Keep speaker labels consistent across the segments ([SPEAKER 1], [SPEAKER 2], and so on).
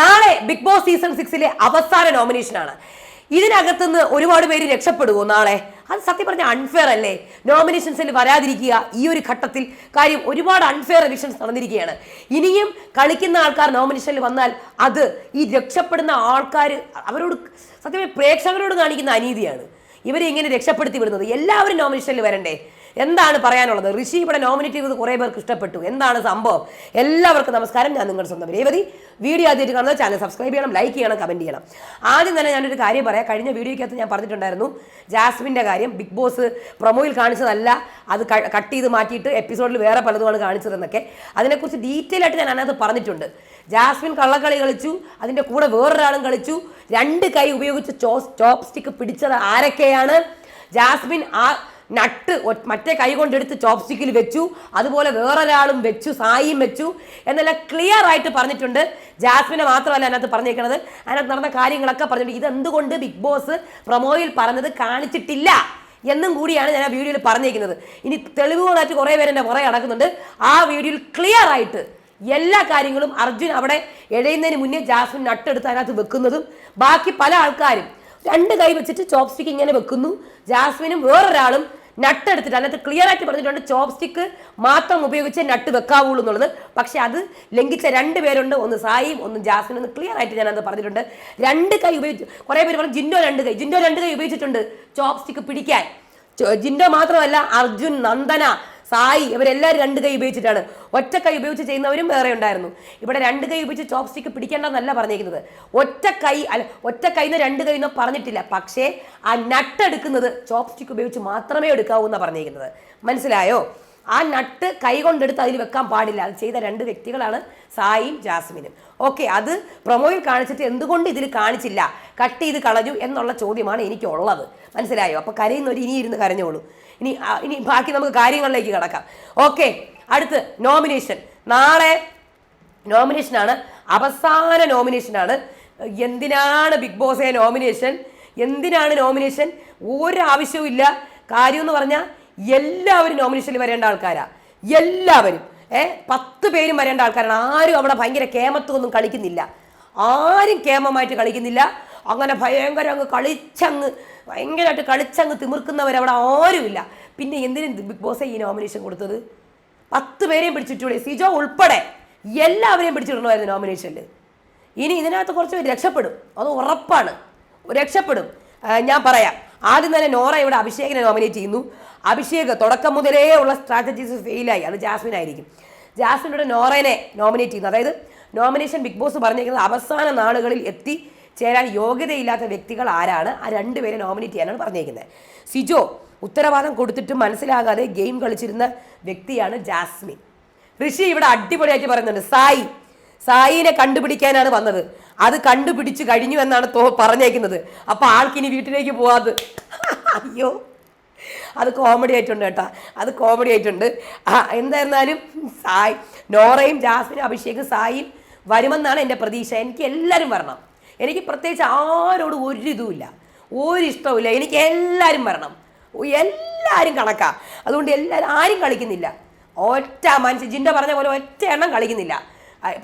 [SPEAKER 1] നാളെ big boss season സിക്സിലെ അവസാന നോമിനേഷനാണ് ഇതിനകത്തുനിന്ന് ഒരുപാട് പേര് രക്ഷപ്പെടുമോ നാളെ? അത് സത്യം പറഞ്ഞ അൺഫെയർ അല്ലേ? നോമിനേഷൻസിൽ വരാതിരിക്കുക ഈ ഒരു ഘട്ടത്തിൽ കാര്യം ഒരുപാട് അൺഫെയർ എലക്ഷൻസ് നടന്നിരിക്കുകയാണ്. ഇനിയും കളിക്കുന്ന ആൾക്കാർ നോമിനേഷനിൽ വന്നാൽ അത് ഈ രക്ഷപ്പെടുന്ന ആൾക്കാർ അവരോട് സത്യം പ്രേക്ഷകരോട് കാണിക്കുന്ന അനീതിയാണ്. ഇവരെ ഇങ്ങനെ രക്ഷപ്പെടുത്തി വിടുന്നത്. എല്ലാവരും നോമിനേഷനിൽ വരണ്ടേ? എന്താണ് പറയാനുള്ളത്? ഋഷി ഇവിടെ നോമിനേറ്റ് ചെയ്തത് കുറേ പേർക്ക് ഇഷ്ടപ്പെട്ടു. എന്താണ് സംഭവം? എല്ലാവർക്കും നമസ്കാരം. ഞാൻ നിങ്ങളുടെ സ്വന്തം രേവതി. വീഡിയോ ആദ്യമായിട്ട് കാണുന്ന ചാനൽ സബ്സ്ക്രൈബ് ചെയ്യണം ലൈക്ക് ചെയ്യണം കമന്റ് ചെയ്യണം. ആദ്യം തന്നെ ഞാനൊരു കാര്യം പറയാം. കഴിഞ്ഞ വീഡിയോയ്ക്കകത്ത് ഞാൻ പറഞ്ഞിട്ടുണ്ടായിരുന്നു ജാസ്മിന്റെ കാര്യം. ബിഗ് ബോസ് പ്രൊമോയിൽ കാണിച്ചതല്ല. അത് കട്ട് ചെയ്ത് മാറ്റിയിട്ട് എപ്പിസോഡിൽ വേറെ പലതുമാണ് കാണിച്ചതെന്നൊക്കെ. അതിനെക്കുറിച്ച് ഡീറ്റെയിൽ ആയിട്ട് ഞാൻ അതിനകത്ത് പറഞ്ഞിട്ടുണ്ട്. ജാസ്മിൻ കള്ളക്കളി കളിച്ചു അതിന്റെ കൂടെ വേറൊരാളും കളിച്ചു. രണ്ട് കൈ ഉപയോഗിച്ച് ചോ ചോപ്പ് സ്റ്റിക്ക് പിടിച്ചത് ആരൊക്കെയാണ്? ജാസ്മിൻ ആ നട്ട് മറ്റേ കൈ കൊണ്ടെടുത്ത് ചോപ്സ്റ്റിക്കിൽ വെച്ചു. അതുപോലെ വേറൊരാളും വെച്ചു സായിയും വെച്ചു. എന്നെല്ലാം ക്ലിയർ ആയിട്ട് പറഞ്ഞിട്ടുണ്ട്. ജാസ്മിനെ മാത്രമല്ല അതിനകത്ത് പറഞ്ഞേക്കുന്നത് അതിനകത്ത് നടന്ന കാര്യങ്ങളൊക്കെ പറഞ്ഞിട്ടുണ്ട്. ഇതെന്തുകൊണ്ട് ബിഗ് ബോസ് പ്രൊമോയിൽ പറഞ്ഞത് കാണിച്ചിട്ടില്ല എന്നും കൂടിയാണ് ഞാൻ ആ വീഡിയോയിൽ പറഞ്ഞേക്കുന്നത് ഇനി തെളിവുകളായിട്ട് കുറേ പേര് എന്റെ പുറകെ നടക്കുന്നുണ്ട്. ആ വീഡിയോയിൽ ക്ലിയർ ആയിട്ട് എല്ലാ കാര്യങ്ങളും അർജുൻ അവിടെ എഴയുന്നതിന് മുന്നേ ജാസ്മിൻ നട്ടെടുത്ത് അതിനകത്ത് വെക്കുന്നതും ബാക്കി പല ആൾക്കാരും രണ്ട് കൈ വെച്ചിട്ട് ചോപ്സ്റ്റിക്ക് ഇങ്ങനെ വെക്കുന്നു. ജാസ്മിനും വേറൊരാളും നട്ട് എടുത്തിട്ട് അതിനകത്ത് ക്ലിയർ ആയിട്ട് പറഞ്ഞിട്ടുണ്ട് ചോപ്പ് സ്റ്റിക്ക് മാത്രം ഉപയോഗിച്ച് നട്ട് വെക്കാവുള്ളൂ എന്നുള്ളത്. പക്ഷെ അത് ലംഘിച്ച രണ്ട് പേരുണ്ട്. ഒന്ന് സായിയും ഒന്ന് ജാസ്മിനും ഒന്ന് ക്ലിയർ ആയിട്ട് ഞാനത് പറഞ്ഞിട്ടുണ്ട്. രണ്ട് കൈ ഉപയോഗിച്ച് കുറേ പേര് പറഞ്ഞു ജിൻഡോ രണ്ട് കൈ ജിൻഡോ രണ്ട് കൈ ഉപയോഗിച്ചിട്ടുണ്ട്. ചോപ്പ് സ്റ്റിക്ക് പിടിക്കാൻ ജിൻഡോ മാത്രമല്ല അർജുൻ നന്ദന സായി ഇവരെല്ലാവരും രണ്ട് കൈ ഉപയോഗിച്ചിട്ടാണ്. ഒറ്റ കൈ ഉപയോഗിച്ച് ചെയ്യുന്നവരും വേറെ ഉണ്ടായിരുന്നു. ഇവിടെ രണ്ട് കൈ ഉപയോഗിച്ച് ചോപ്പ് സ്റ്റിക്ക് പിടിക്കേണ്ടതെന്നല്ല പറഞ്ഞിരിക്കുന്നത്. ഒറ്റ കൈ അല്ല ഒറ്റ കൈന്ന് രണ്ട് കൈ എന്നോ പറഞ്ഞിട്ടില്ല. പക്ഷേ ആ നട്ട് എടുക്കുന്നത് ചോപ്പ് സ്റ്റിക്ക് ഉപയോഗിച്ച് മാത്രമേ എടുക്കാവൂ എന്നാണ് പറഞ്ഞിരിക്കുന്നത്. മനസ്സിലായോ? ആ നട്ട് കൈ കൊണ്ടെടുത്ത് അതിൽ വെക്കാൻ പാടില്ല. അത് ചെയ്ത രണ്ട് വ്യക്തികളാണ് സായിയും ജാസ്മിനും. ഓക്കെ അത് പ്രൊമോയിൽ കാണിച്ചിട്ട് എന്തുകൊണ്ട് ഇതിൽ കാണിച്ചില്ല? കട്ട് ചെയ്ത് കളഞ്ഞു എന്നുള്ള ചോദ്യമാണ് എനിക്കുള്ളത്. മനസ്സിലായോ? അപ്പോൾ കരയുന്നവർ ഇനി ഇരുന്ന് കരഞ്ഞോളൂ. ഇനി ഇനി ബാക്കി നമുക്ക് കാര്യങ്ങളിലേക്ക് കിടക്കാം. ഓക്കെ അടുത്ത് നോമിനേഷൻ. നാളെ നോമിനേഷനാണ്. അവസാന നോമിനേഷനാണ്. എന്തിനാണ് ബിഗ് ബോസെ നോമിനേഷൻ? എന്തിനാണ് നോമിനേഷൻ? ഒരാവശ്യവും ഇല്ല കാര്യം എന്ന് പറഞ്ഞാൽ എല്ലാവരും നോമിനേഷനിൽ വരേണ്ട ആൾക്കാരാ. എല്ലാവരും. ഏഹ് പത്ത് പേരും വരേണ്ട ആൾക്കാരാണ്. ആരും അവിടെ ഭയങ്കര കേമത്വമൊന്നും കളിക്കുന്നില്ല. ആരും കേമമായിട്ട് കളിക്കുന്നില്ല. അങ്ങനെ ഭയങ്കര അങ്ങ് കളിച്ചങ്ങ് ഭയങ്കരമായിട്ട് കളിച്ചങ്ങ് തിമിർക്കുന്നവരവിടെ ആരുമില്ല. പിന്നെ എന്തിനും ബിഗ് ബോസ് ഈ നോമിനേഷൻ കൊടുത്തത്? പത്ത് പേരെയും പിടിച്ചിട്ടൂടെ. സിജോ ഉൾപ്പെടെ എല്ലാവരെയും പിടിച്ചിടണമായിരുന്നു നോമിനേഷനിൽ ഇനി ഇതിനകത്ത് കുറച്ച് രക്ഷപ്പെടും. അത് ഉറപ്പാണ്. രക്ഷപ്പെടും. ഞാൻ പറയാം. ആദ്യം തന്നെ നോറ ഇവിടെ അഭിഷേകിനെ നോമിനേറ്റ് ചെയ്യുന്നു. അഭിഷേക് തുടക്കം മുതലേ ഉള്ള സ്ട്രാറ്റജീസ് ഫെയിലായി അത് ജാസ്മിൻ ആയിരിക്കും. ജാസ്മിനോട് നോറേനെ നോമിനേറ്റ് ചെയ്യുന്നു. അതായത് നോമിനേഷൻ ബിഗ് ബോസ് പറഞ്ഞിരിക്കുന്നത് അവസാന നാളുകളിൽ എത്തി ചേരാൻ യോഗ്യതയില്ലാത്ത വ്യക്തികൾ ആരാണ്? ആ രണ്ടുപേരെ നോമിനേറ്റ് ചെയ്യാനാണ് പറഞ്ഞിരിക്കുന്നത്. സിജോ ഉത്തരവാദം കൊടുത്തിട്ടും മനസ്സിലാകാതെ ഗെയിം കളിച്ചിരുന്ന വ്യക്തിയാണ് ജാസ്മിൻ. ഋഷി ഇവിടെ അടിപൊളിയായിട്ട് പറയുന്നുണ്ട്. സായി സായിനെ കണ്ടുപിടിക്കാനാണ് വന്നത്. അത് കണ്ടുപിടിച്ച് കഴിഞ്ഞു എന്നാണ് തോ പറഞ്ഞേക്കുന്നത്. അപ്പൊ ആൾക്കിനി വീട്ടിലേക്ക് പോവാത്. അയ്യോ. അത് കോമഡി ആയിട്ടുണ്ട് കേട്ടോ. അത് കോമഡി ആയിട്ടുണ്ട്. എന്തായിരുന്നാലും സായ് നോറയും ജാസ്മിനും അഭിഷേകും സായിയും വരുമെന്നാണ് എന്റെ പ്രതീക്ഷ. എനിക്ക് എല്ലാവരും വരണം. എനിക്ക് പ്രത്യേകിച്ച് ആരോടും ഒരു ഇതുമില്ല. ഒരു ഇഷ്ടവുമില്ല എനിക്ക് എല്ലാവരും വരണം. എല്ലാവരും കണക്കാ. അതുകൊണ്ട് എല്ലാവരും ആരും കളിക്കുന്നില്ല. ഒറ്റ മനുഷ്യ ജിന്റെ പറഞ്ഞ പോലെ ഒറ്റ എണ്ണം കളിക്കുന്നില്ല.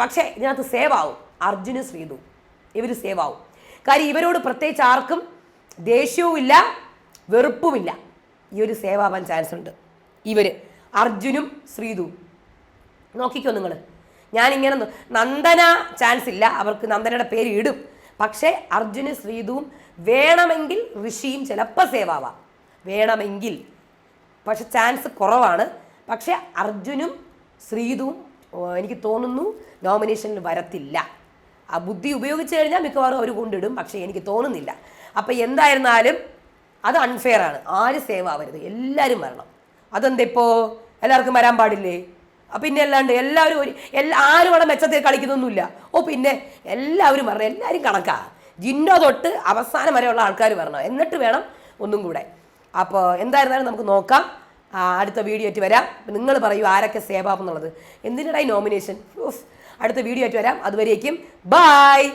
[SPEAKER 1] പക്ഷേ ഇതിനകത്ത് സേവ് ആവും. അർജുന് ശ്രീതു. ഇവർ സേവ് ആവും. കാര്യം ഇവരോട് പ്രത്യേകിച്ച് ആർക്കും ദേഷ്യവുമില്ല വെറുപ്പുമില്ല. ഈ ഒരു സേവ് ആവാൻ ചാൻസ് ഉണ്ട്. ഇവർ അർജുനും ശ്രീതുവും നോക്കിക്കോ നിങ്ങൾ ഞാനിങ്ങനെ നന്ദന ചാൻസ് ഇല്ല. അവർക്ക് നന്ദനയുടെ പേര് ഇടും. പക്ഷേ അർജുന് ശ്രീതുവും വേണമെങ്കിൽ ഋഷിയും ചിലപ്പോൾ സേവ് ആവാം. വേണമെങ്കിൽ. പക്ഷെ ചാൻസ് കുറവാണ്. പക്ഷേ അർജുനും ശ്രീതുവും എനിക്ക് തോന്നുന്നു നോമിനേഷനിൽ വരത്തില്ല. ആ ബുദ്ധി ഉപയോഗിച്ച് കഴിഞ്ഞാൽ മിക്കവാറും അവർ കൊണ്ടിടും പക്ഷേ എനിക്ക് തോന്നുന്നില്ല. അപ്പം എന്തായിരുന്നാലും അത് അൺഫെയർ ആണ്. ആര് സേവ് ആവരുത്? എല്ലാവരും വരണം. അതെന്താ ഇപ്പോൾ എല്ലാവർക്കും വരാൻ പാടില്ലേ? പിന്നെ അല്ലാണ്ട് എല്ലാവരും ഒരു എല്ലാ ആരും അവിടെ മെച്ചത്തിൽ കളിക്കുന്നൊന്നുമില്ല. ഓ പിന്നെ എല്ലാവരും വരണം. എല്ലാവരും കണക്കാ. ജിന്നോ തൊട്ട് അവസാനം വരെയുള്ള ആൾക്കാർ വരണം. എന്നിട്ട് വേണം ഒന്നും കൂടെ. അപ്പോൾ എന്തായിരുന്നാലും നമുക്ക് നോക്കാം. അടുത്ത വീഡിയോ ആയിട്ട് വരാം. നിങ്ങൾ പറയൂ ആരൊക്കെ സേവ് ആവും എന്നുള്ളത് എന്തിനായി നോമിനേഷൻ അടുത്ത വീഡിയോ ആയിട്ട് വരാം. അതുവരേക്കും. ബായ്